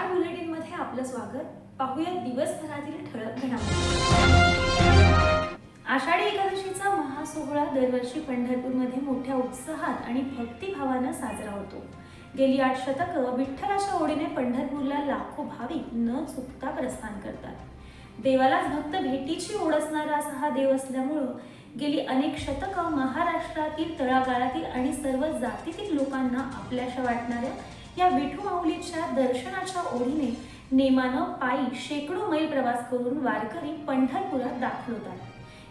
सकाळ बुलेटिनमध्ये आपलं स्वागत. पाहूया दिवसभरातील ठळक घडामोडी. आषाढी एकादशीचा महासोहळा दरवर्षी पंढरपूरमध्ये मोठ्या उत्साहात आणि भक्तिभावानं साजरा होतो. गेली आठ शतकं विठ्ठलाच्या ओढीने पंढरपूरला लाखो भाविक न चुकता प्रस्थान करतात. देवालाच भक्त भेटीची ओढ असणारा असा हा देव असल्यामुळं गेली अनेक शतकं महाराष्ट्रातील तळागाळातील आणि सर्व जातीतील लोकांना आपल्याशा वाटणाऱ्या या विठू माऊलीच्या दर्शनाच्या ओढीने नेमानं पायी शेकडो मैल प्रवास करून वारकरी पंढरपुरात दाखल होतात.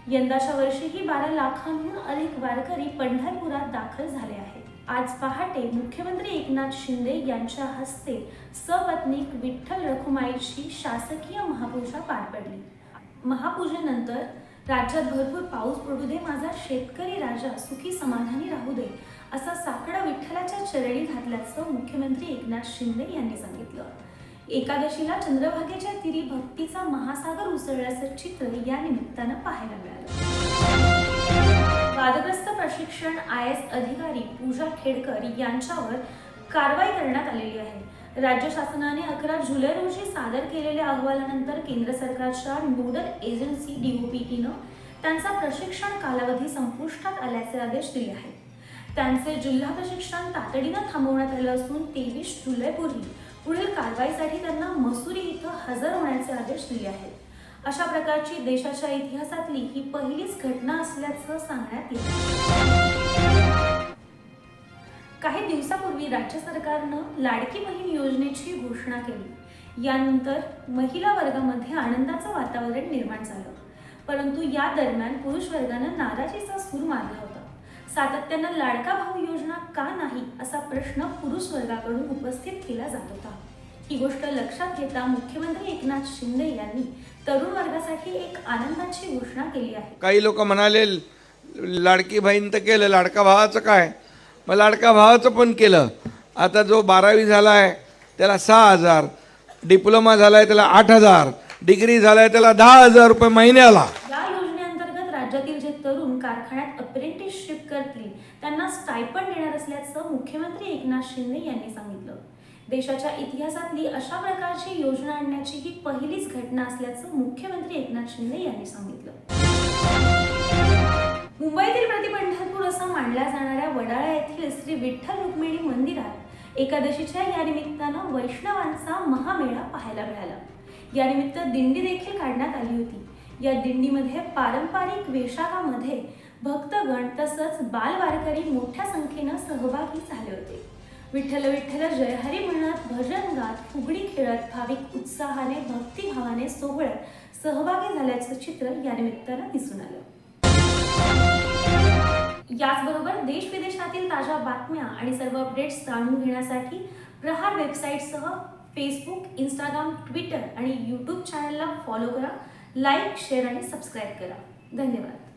यंदाच्या वर्षीही बारा लाखांहून अधिक वारकरी पंढरपुरात दाखल झाले आहेत. आज पहाटे मुख्यमंत्री एकनाथ शिंदे यांच्या हस्ते सपत्नीक विठ्ठल रखुमाईची शासकीय महापूजा पार पडली. महापूजेनंतर राज्यात भरपूर पाऊस पडू दे माझा शेतकरी राजा सुखी समाधानी राहू दे असा साकडा विठ्ठलाच्या चरणी घातल्याचं मुख्यमंत्री एकनाथ शिंदे यांनी सांगितलं. एकादशीला चंद्रभागेच्या तिरी भक्तीचा महासागर उसळल्याचं चित्र या निमित्तानं पाहायला मिळालं. वादग्रस्त प्रशिक्षण आय एस अधिकारी पूजा खेडकर यांच्यावर कारवाई करण्यात आलेली आहे. राज्य शासनाने अकरा जुलै रोजी सादर केलेल्या अहवालानंतर केंद्र सरकारच्या नोडल एजन्सी डीओपीटीनं त्यांचा प्रशिक्षण कालावधी संपुष्टात आल्याचे आदेश दिले आहेत. त्यांचे जिल्हा प्रशिक्षण तातडीनं थांबवण्यात आलं असून तेवीस जुलैपूर्वी पुढील कारवाईसाठी त्यांना मसुरी इथं हजर होण्याचे आदेश दिले आहेत. अशा प्रकारची देशाच्या इतिहासातली ही पहिलीच घटना असल्याचं सांगण्यात येतं. दिवसापूर्वी राज्य सरकारनं लाडकी बहीण योजनेची घोषणा केली. यानंतर महिला वर्गामध्ये आनंदाचं वातावरण निर्माण झालं. परंतु या दरम्यान पुरुष वर्गानं नाराजीचा सूर मारला होता. सातत्यानं लाडका भाऊ योजना का नाही असा प्रश्न पुरुष वर्गाकडून उपस्थित केला जात होता. ही गोष्ट लक्षात घेता मुख्यमंत्री एकनाथ शिंदे यांनी तरुण वर्गासाठी एक आनंदाची घोषणा केली आहे. काही लोक म्हणाले लाडकी बहीण तर केलं लाडका भावाचं काय? मग लाडका भावाचं पण केलं. आता जो बारावी झाला आहे त्याला सहा हजार. डिप्लोमा झाला आहे त्याला आठ हजार. डिग्री झाला आहे त्याला दहा हजार रुपये महिन्याला या योजनेअंतर्गत राज्यातील जे तरुण कारखान्यात अप्रेंटिसशिप करतील त्यांना स्टायपंड देणार असल्याचं मुख्यमंत्री एकनाथ शिंदे यांनी सांगितलं. देशाच्या इतिहासातली अशा प्रकारची योजना आणण्याची ही पहिलीच घटना असल्याचं मुख्यमंत्री एकनाथ शिंदे यांनी सांगितलं. मानल्या जाणाऱ्या वडाळा येथील श्री विठ्ठल रुक्मिणी मंदिरात एकादशीच्या या निमित्तानं वैष्णवांचा महामेळा पाहायला मिळाला. यानिमित्त दिंडी देखील काढण्यात आली होती. या दिंडीमध्ये पारंपरिक वेशाखामध्ये भक्तगण तसंच बालवारकरी मोठ्या संख्येनं सहभागी झाले होते. विठ्ठल विठ्ठल जयहरी म्हणत भजन गात फुगडी खेळत भाविक उत्साहाने भक्तिभावाने सोहळ्यात सहभागी झाल्याचं चित्र या निमित्तानं दिसून आलं. याचबरोबर देश विदेशातील ताज्या बातम्या आणि सर्व अपडेट्स जाणून घेण्यासाठी प्रहार वेबसाईटसह फेसबुक इंस्टाग्राम ट्विटर आणि यूट्यूब चॅनलला फॉलो करा लाईक शेअर आणि सबस्क्राईब करा. धन्यवाद.